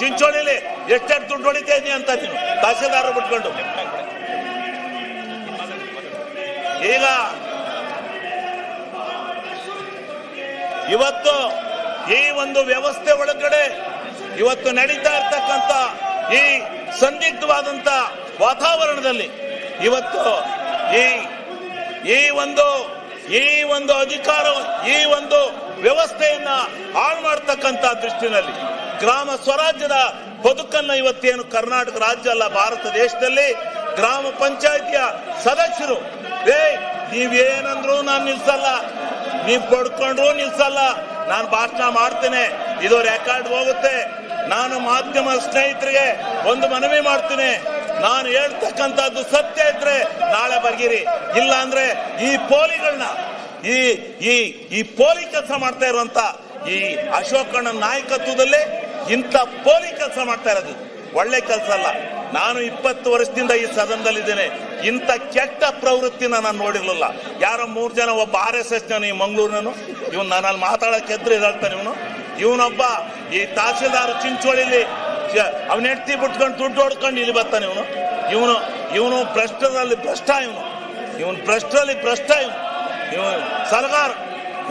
ಚಿಂಚೋಳಿಲಿ ಎಷ್ಟೆಷ್ಟು ದುಡ್ಡು ಹೊಡಿತಾ ಅಂತ ನೀನು ತಹಸೀಲ್ದಾರರು ಬಿಟ್ಕೊಂಡು. ಈಗ ಇವತ್ತು ಈ ಒಂದು ವ್ಯವಸ್ಥೆ ಒಳಗಡೆ ಇವತ್ತು ನಡೀತಾ ಇರ್ತಕ್ಕಂಥ ಈ ಸಂದಿಗ್ಧವಾದಂತ ವಾತಾವರಣದಲ್ಲಿ ಇವತ್ತು ಈ ಈ ಒಂದು ಈ ಒಂದು ಅಧಿಕಾರ, ಈ ಒಂದು ವ್ಯವಸ್ಥೆಯನ್ನ ಹಾಳು ಮಾಡ್ತಕ್ಕಂಥ ದೃಷ್ಟಿನಲ್ಲಿ ಗ್ರಾಮ ಸ್ವರಾಜ್ಯದ ಬದುಕನ್ನ ಇವತ್ತೇನು ಕರ್ನಾಟಕ ರಾಜ್ಯ ಅಲ್ಲ, ಭಾರತ ದೇಶದಲ್ಲಿ ಗ್ರಾಮ ಪಂಚಾಯಿತಿಯ ಸದಸ್ಯರು, ಏ, ನೀವೇನಂದ್ರು ನಾನು ನಿಲ್ಸಲ್ಲ, ನೀವ್ ಪಡ್ಕೊಂಡ್ರು ನಿಲ್ಸಲ್ಲ, ನಾನು ಭಾಷಣ ಮಾಡ್ತೇನೆ, ಇದು ರೆಕಾರ್ಡ್ ಹೋಗುತ್ತೆ, ನಾನು ಮಾಧ್ಯಮ ಸ್ನೇಹಿತರಿಗೆ ಒಂದು ಮನವಿ ಮಾಡ್ತೀನಿ, ನಾನು ಹೇಳ್ತಕ್ಕಂಥದ್ದು ಸತ್ಯ ಇದ್ರೆ ನಾಳೆ ಬರ್ಗಿರಿ ಇಲ್ಲ ಅಂದ್ರೆ ಈ ಪೋಲಿಗಳನ್ನ ಈ ಈ ಈ ಪೋಲಿ ಕೆಲಸ ಮಾಡ್ತಾ ಇರುವಂತ ಈ ಅಶೋಕಣ್ಣ ನಾಯಕತ್ವದಲ್ಲಿ ಇಂಥ ಪೋಲಿ ಕೆಲಸ ಮಾಡ್ತಾ ಇರೋದು. ಒಳ್ಳೆ ಕೆಲಸ ಅಲ್ಲ. ನಾನು ಇಪ್ಪತ್ತು ವರ್ಷದಿಂದ ಈ ಸದನದಲ್ಲಿದ್ದೇನೆ. ಇಂಥ ಕೆಟ್ಟ ಪ್ರವೃತ್ತಿನ ನಾನು ನೋಡಿರ್ಲಿಲ್ಲ. ಯಾರೋ ಮೂರು ಜನ ಒಬ್ಬ ಆರ್ ಎಸ್ ಎಸ್ ಈ ಮಂಗಳೂರಿನನು ಇವನು ನನ್ನಲ್ಲಿ ಮಾತಾಡಕ್ಕೆ ಎದ್ರು ಇದಾಗ್ತಾನೆ ಇವನು. ಇವನೊಬ್ಬ ಈ ತಹಸೀಲ್ದಾರ್ ಚಿಂಚೋಳಿಲಿ ಅವನ ಹೆಂಡತಿ ಬಿಟ್ಕೊಂಡು ದುಡ್ಡು ಹೊಡ್ಕೊಂಡು ಇಲ್ಲಿ ಬರ್ತಾನೆ ಇವನು. ಇವನು ಇವನು ಭ್ರಷ್ಟದಲ್ಲಿ ಭ್ರಷ್ಟ ಇವನು. ಇವನು ಭ್ರಷ್ಟರಲ್ಲಿ ಭ್ರಷ್ಟ ಇವನು. ಇವನು ಸಲಗಾರ.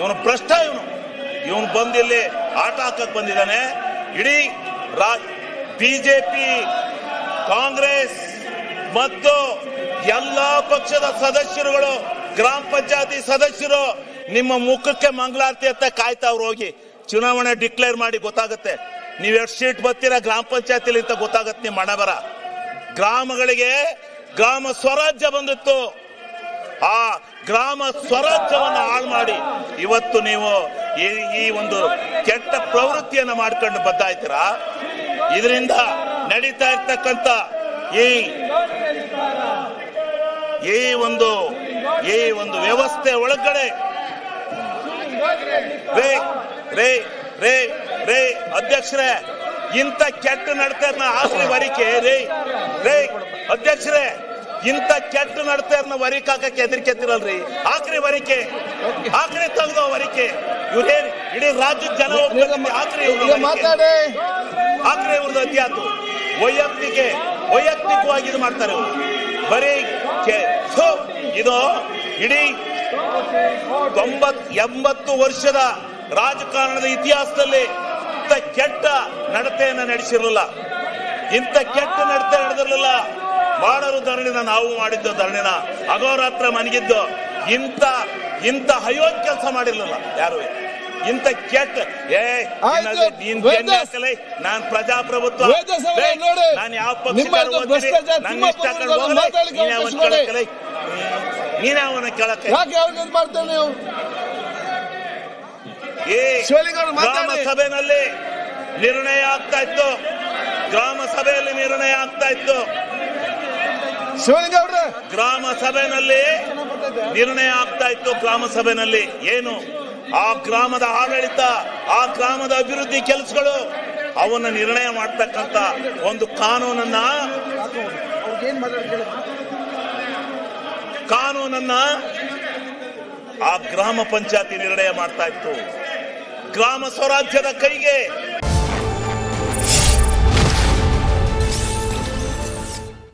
ಇವನು ಭ್ರಷ್ಟ ಇವನು. ಇವನು ಬಂದಿಲ್ಲಿ ಆಟ ಹಾಕಕ್ ಬಂದಿದ್ದಾನೆ. ಇಡೀ ಬಿಜೆಪಿ, ಕಾಂಗ್ರೆಸ್ ಮತ್ತು ಎಲ್ಲಾ ಪಕ್ಷದ ಸದಸ್ಯರುಗಳು, ಗ್ರಾಮ ಪಂಚಾಯತಿ ಸದಸ್ಯರು ನಿಮ್ಮ ಮುಖಕ್ಕೆ ಮಂಗಳಾರತಿ ಅಂತ ಕಾಯ್ತಾವ್ರು ಹೋಗಿ. ಚುನಾವಣೆ ಡಿಕ್ಲೇರ್ ಮಾಡಿ ಗೊತ್ತಾಗುತ್ತೆ. ನೀವ್ ಎಷ್ಟು ಸೀಟ್ ಬರ್ತೀರಾ ಗ್ರಾಮ ಪಂಚಾಯತಿಲಿ ಅಂತ ಗೊತ್ತಾಗತ್ತೆ ನಿಮ್ಮ ಮಣಬರ ಬರ ಗ್ರಾಮಗಳಿಗೆ ಗ್ರಾಮ ಸ್ವರಾಜ್ಯ ಬಂದಿತ್ತು. ಆ ಗ್ರಾಮ ಸ್ವರಾಜ್ಯವನ್ನು ಹಾಳು ಮಾಡಿ ಇವತ್ತು ನೀವು ಈ ಒಂದು ಕೆಟ್ಟ ಪ್ರವೃತ್ತಿಯನ್ನು ಮಾಡ್ಕೊಂಡು ಬದ್ದಾಯ್ತೀರಾ ಇದರಿಂದ ನಡೀತಾ ಇರ್ತಕ್ಕಂಥ ಈ ಈ ಒಂದು ಈ ಒಂದು ವ್ಯವಸ್ಥೆ ಒಳಗಡೆ ರೇ ರೇ ರೇ ರೇ, ಅಧ್ಯಕ್ಷರೇ, ಇಂಥ ಕೆಟ್ಟ ನಡತೆಯನ್ನ ಆಸ್ರಿ ವರಿಕೆ ರೇ ರೇ, ಅಧ್ಯಕ್ಷರೇ ಇಂಥ ಕೆಟ್ಟ ನಡತೆಯನ್ನ ವರಿಕೆ ಹಾಕಕ್ಕೆ ಹೆದರಿಕೆತ್ತಿರಲ್ರಿ ಆಕ್ರಿ ವರಿಕೆ. ಆಕ್ರಿ ತೆಗೆದು ವರಿಕೆ. ಇವ್ರೇನ್ ಇಡೀ ರಾಜ್ಯದ ಜನ ಆಕ್ರಿ. ಮಾತಾಡಿ. ಆದ್ರೆ ಇವ್ರದ್ದು ಅತ್ಯಾತು ವೈಯಕ್ತಿಕ ವೈಯಕ್ತಿಕವಾಗಿ ಇದು ಮಾಡ್ತಾರೆ ಬರೀ ಇದು ಇಡೀ ತೊಂಬತ್ ಎಂಬತ್ತು ವರ್ಷದ ರಾಜಕಾರಣದ ಇತಿಹಾಸದಲ್ಲಿ ಇಂಥ ಕೆಟ್ಟ ನಡತೆಯನ್ನ ನಡೆಸಿರಲಿಲ್ಲ. ಇಂಥ ಕೆಟ್ಟ ನಡತೆ ನಡೆದಿರಲಿಲ್ಲ. ಮಾಡೋರು ಧರಣಿನ ನಾವು ಮಾಡಿದ್ದು ಧರಣಿನ. ಅಗೋರಾತ್ರ ಮನಗಿದ್ದು ಇಂತ ಇಂಥ ಹಯೋ ಕೆಲಸ ಮಾಡಿರ್ಲಿಲ್ಲ. ಯಾರು? ಇಂತ ಕೆಟ್ಟ. ಏ ನೀನ್ ವೇದ- ಹಾಕಲೇ, ನಾನ್ ಪ್ರಜಾಪ್ರಭುತ್ವ. ನಾನ್ ಯಾವ ಪಕ್ಷ ನೀನ್ ಯಾವನ ಕೇಳಕ್ಕೆ ಈ ಗ್ರಾಮ ಮಾತಾಡಿ. ಸಭೆಯಲ್ಲಿ ನಿರ್ಣಯ ಆಗ್ತಾ ಇತ್ತು. ಗ್ರಾಮ ಸಭೆಯಲ್ಲಿ ನಿರ್ಣಯ ಆಗ್ತಾ ಇತ್ತು. ಗ್ರಾಮ ಸಭೆಯಲ್ಲಿ ನಿರ್ಣಯ ಆಗ್ತಾ ಇತ್ತು ಗ್ರಾಮ ಸಭೆಯಲ್ಲಿ ಏನು? ಆ ಗ್ರಾಮದ ಆಡಳಿತ, ಆ ಗ್ರಾಮದ ಅಭಿವೃದ್ಧಿ ಕೆಲಸಗಳು ಅವನ್ನ ನಿರ್ಣಯ ಮಾಡ್ತಕ್ಕಂತ ಒಂದು ಕಾನೂನನ್ನ ಕಾನೂನನ್ನ ಆ ಗ್ರಾಮ ಪಂಚಾಯತಿ ನಿರ್ಣಯ ಮಾಡ್ತಾ ಇತ್ತು. ಗ್ರಾಮ ಸ್ವರಾಜ್ಯದ ಕೈಗೆ